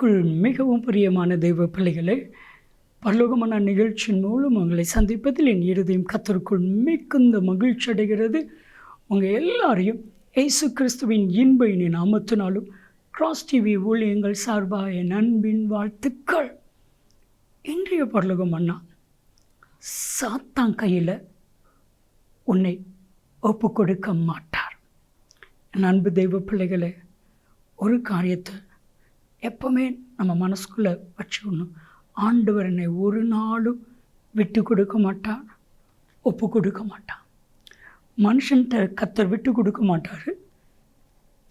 கிறிஸ்துவுக்குள் மிகவும் பிரியமான தெய்வ பிள்ளைகளே பரலோகமான நிகழ்ச்சியின் மூலம் உங்களை சந்திப்பதில் என் இருதயம் கத்தருக்குள் மிகுந்த மகிழ்ச்சி அடைகிறது. உங்கள் எல்லாரையும் இயேசு கிறிஸ்துவின் இன்ப இனி நாமத்தினாலும் கிராஸ் டிவி ஊழியங்கள் சார்பாக என் அன்பின் வாழ்த்துக்கள். இன்றைய பரலோகம் அண்ணா சாத்தான் கையில் உன்னை ஒப்பு கொடுக்க மாட்டார். என் அன்பு தெய்வ பிள்ளைகளை ஒரு காரியத்தை எப்பவுமே நம்ம மனசுக்குள்ளே வச்சுக்கணும். ஆண்டவர் என்னை ஒரு நாளும் விட்டு கொடுக்க மாட்டான் ஒப்பு கொடுக்க மாட்டான் மனுஷன்கிட்ட கத்தர் விட்டு கொடுக்க மாட்டார்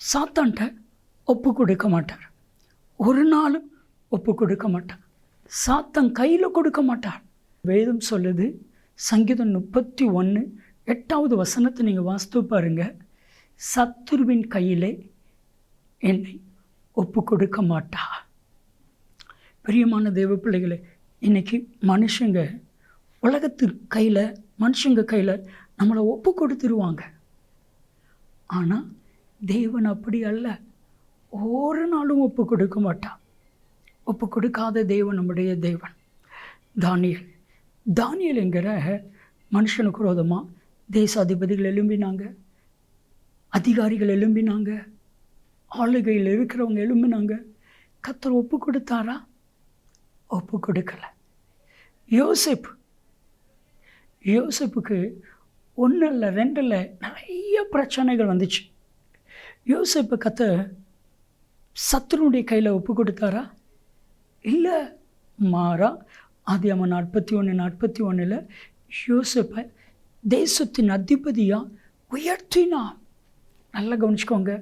சாத்தான்கிட்ட ஒப்பு கொடுக்க மாட்டார். ஒரு நாளும் ஒப்பு கொடுக்க மாட்டார். சாத்தன் கையில் கொடுக்க மாட்டார். வேதம் சொல்லுது சங்கீதம் முப்பத்தி ஒன்று எட்டாவது வசனத்தை நீங்கள் வாஸ்து பாருங்கள் சத்துருவின் கையிலே என்னை ஒப்பு கொடுக்க மாட்டா பிரியமான தேவ பிள்ளைகளை இன்றைக்கி மனுஷங்க உலகத்து கையில் மனுஷங்க கையில் நம்மளை ஒப்பு கொடுத்துருவாங்க ஆனால் தேவன் அப்படி அல்ல. ஒரு நாளும் ஒப்பு கொடுக்க மாட்டான் ஒப்பு கொடுக்காத தேவன் நம்முடைய தேவன். தானியல் தானியல் என்கிற மனுஷனுக்கு விரோதமாக தேசாதிபதிகள் எழும்பினாங்க அதிகாரிகள் எழும்பினாங்க ஆளுகையில் இருக்கிறவங்க எழும்பினாங்க. கத்தர் ஒப்பு கொடுத்தாரா? ஒப்பு கொடுக்கல. யோசிப்பு. யோசிப்புக்கு ஒன்று இல்லை ரெண்டு இல்லை நிறைய பிரச்சனைகள் வந்துச்சு. யோசிப்பு கத்த சத்துருடைய கையில் ஒப்பு கொடுத்தாரா? இல்லை மாறா. அது அவன் நாற்பத்தி ஒன்று நாற்பத்தி ஒன்றில் யோசிப்பை தேசத்தின் அதிபதியாக உயர்த்தினான். நல்லா கவனிச்சுக்கோங்க.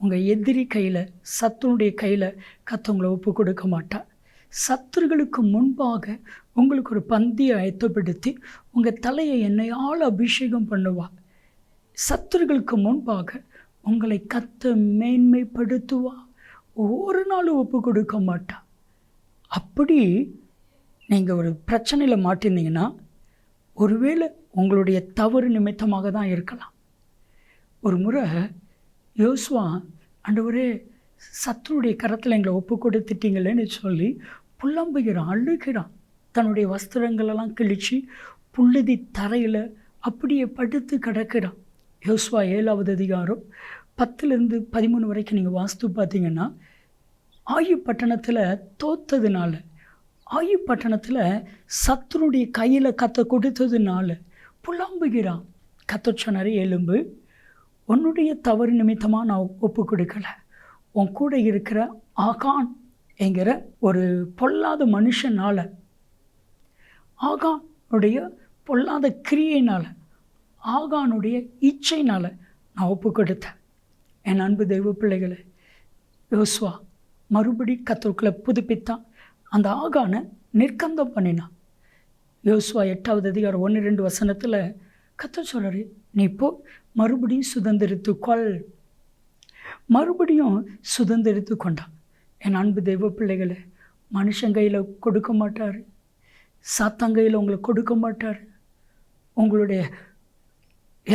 உங்கள் எதிரி கையில் சத்துனுடைய கையில் கத்தவங்களை ஒப்பு கொடுக்க மாட்டார் சத்துருகளுக்கு முன்பாக உங்களுக்கு ஒரு பந்தியை ஆயத்தப்படுத்தி உங்கள் தலையை என்னையால் அபிஷேகம் பண்ணுவார் சத்துருகளுக்கு முன்பாக உங்களை கத்த மேன்மைப்படுத்துவா. ஒரு நாளும் ஒப்பு கொடுக்க மாட்டா. அப்படி நீங்கள் ஒரு பிரச்சனையில் மாட்டிருந்தீங்கன்னா ஒருவேளை உங்களுடைய தவறு நிமித்தமாக தான் இருக்கலாம். ஒரு முறை யோசுவா ஆண்டவரே சத்துருடைய கரத்தில் எங்களை ஒப்பு கொடுத்துட்டீங்களேன்னு சொல்லி புல்லம்புகிறான் அழுகிறான். தன்னுடைய வஸ்திரங்களெல்லாம் கிழித்து புழுதி தரையில் அப்படியே படுத்து கிடக்கிறான். யோசுவா ஏழாவது அதிகாரம் பத்துலேருந்து பதிமூணு வரைக்கும் நீங்கள் வாஸ்து பார்த்தீங்கன்னா ஆயு பட்டணத்தில் தோத்ததுனால ஆயு பட்டணத்தில் சத்துருடைய கையில் கத்தை கொடுத்ததுனால புலம்புகிறான். கத்த சொன்னார் எலும்பு உன்னுடைய தவறு நிமித்தமாக நான் ஒப்பு கொடுக்கலை. உன் கூட இருக்கிற ஆகான் என்கிற ஒரு பொல்லாத மனுஷனால் ஆகானுடைய பொல்லாத கிரியைனால் ஆகானுடைய இச்சைனால் நான் ஒப்பு கொடுத்தேன். என் அன்பு தெய்வ பிள்ளைகளை யோசுவா மறுபடி கத்தோக்களை புதுப்பித்தான். அந்த ஆகானை நிர்கந்தம் பண்ணினான். யோசுவா எட்டாவது அதிகாரம் ஒன்று ரெண்டு வசனத்தில் கத்த சொல்கிறாரு நீ இப்போ மறுபடியும் சுதந்திரத்துக்கொள் மறுபடியும் சுதந்திரித்து கொண்டான். என் அன்பு தெய்வ பிள்ளைகளை மனுஷன் கையில் கொடுக்க மாட்டார். சாத்தங்கையில் உங்களை கொடுக்க மாட்டார். உங்களுடைய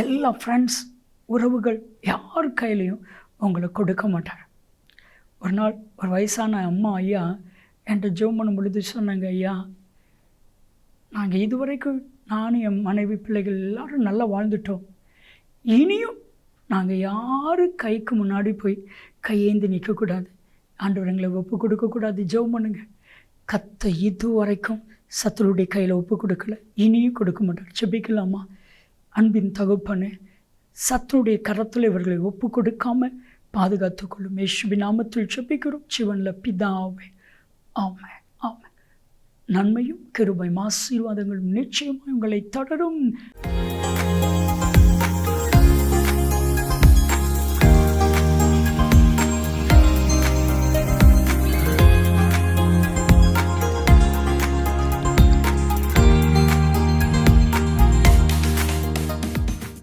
எல்லா ஃப்ரெண்ட்ஸ் உறவுகள் யார் கையிலையும் உங்களை கொடுக்க மாட்டார். ஒரு நாள் ஒரு வயசான அம்மா ஐயா என்கிட்ட ஜோம் பண்ணும் சொன்னாங்க ஐயா நாங்கள் இதுவரைக்கும் நானும் என் மனைவி பிள்ளைகள் எல்லோரும் நல்லா வாழ்ந்துட்டோம். இனியும் நாங்கள் யார் கைக்கு முன்னாடி போய் கையேந்தி நிற்கக்கூடாது? ஆண்டவரங்களை ஒப்பு கொடுக்கக்கூடாது. ஜெபம் பண்ணுங்க. கத்த இது வரைக்கும் சத்துருடைய கையில் ஒப்பு கொடுக்கல. இனியும் கொடுக்க மாட்டார். செபிக்கலாமா அன்பின் தகுப்பனு சத்துருடைய கரத்தில் இவர்களை ஒப்பு கொடுக்காம பாதுகாத்துக்கொள்ளும் யேசுபி நாமத்தில் செபிக்கிறோம் சிவனில் பிதாவே. ஆமை ஆமை நன்மையும் கிருபையும் ஆசீர்வாதங்களும் நிச்சயமாக உங்களை தொடரும்.